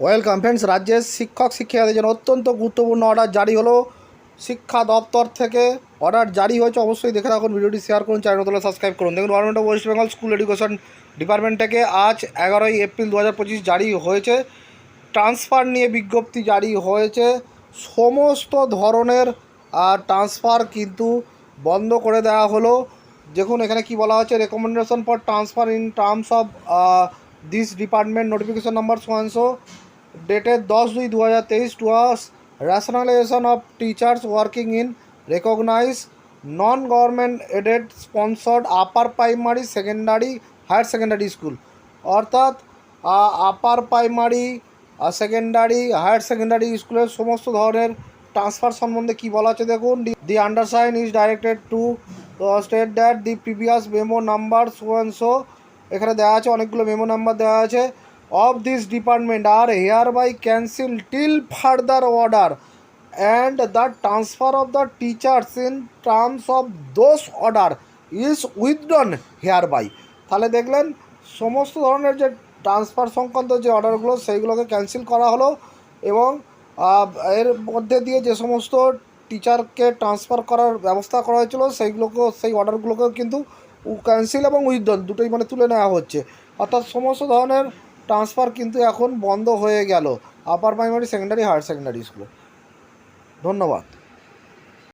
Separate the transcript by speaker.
Speaker 1: Welcome friends, রাজ্যের শিক্ষক শিক্ষিকাদের জন্য অত্যন্ত গুরুত্বপূর্ণ অর্ডার জারি হলো। শিক্ষা দপ্তর থেকে অর্ডার জারি হয়েছে, অবশ্যই দেখে রাখুন ভিডিওটি শেয়ার করুন চ্যানেল তোলা সাবস্ক্রাইব করুন। দেখুন government of West Bengal school education department থেকে আজ এগারোই এপ্রিল দু হাজার পঁচিশ জারি হয়েছে। ট্রান্সফার নিয়ে বিজ্ঞপ্তি জারি হয়েছে। সমস্ত ধরনের ট্রান্সফার কিন্তু বন্ধ করে দেওয়া হলো। দেখুন, এখানে কি বলা হচ্ছে recommendation for transfer in terms of this department notification number সোয়ানশো dated দশ দুই দু হাজার তেইশ to us rationalisation of teachers working in recognise non government aided sponsored upper primary secondary higher secondary school অর্থাৎ upper primary secondary higher secondary স্কুলের সমস্ত ধরনের transfer সম্বন্ধে কি বলা আছে দেখুন? The undersign is directed to state that the previous memo number সোয়ানশো এখানে দেওয়া আছে, অনেকগুলো মেমো নাম্বার দেওয়া আছে। Department are hereby cancel till further order and the transfer of the teachers in terms of those order is withdrawn hereby তাহলে দেখলেন, সমস্ত ধরনের যে ট্রান্সফার সংক্রান্ত যে অর্ডারগুলো সেইগুলোকে ক্যান্সেল করা হলো এবং এর মধ্যে দিয়ে যে সমস্ত টিচারকে ট্রান্সফার করার ব্যবস্থা করা হয়েছিল, সেইগুলোকেও, সেই অর্ডারগুলোকেও কিন্তু ক্যান্সেল এবং উইথড্রন দুটোই মানে তুলে নেওয়া হচ্ছে। অর্থাৎ সমস্ত ধরনের ট্রান্সফার কিন্তু এখন বন্ধ হয়ে গেল। Upper primary secondary higher secondary স্কুলে ধন্যবাদ।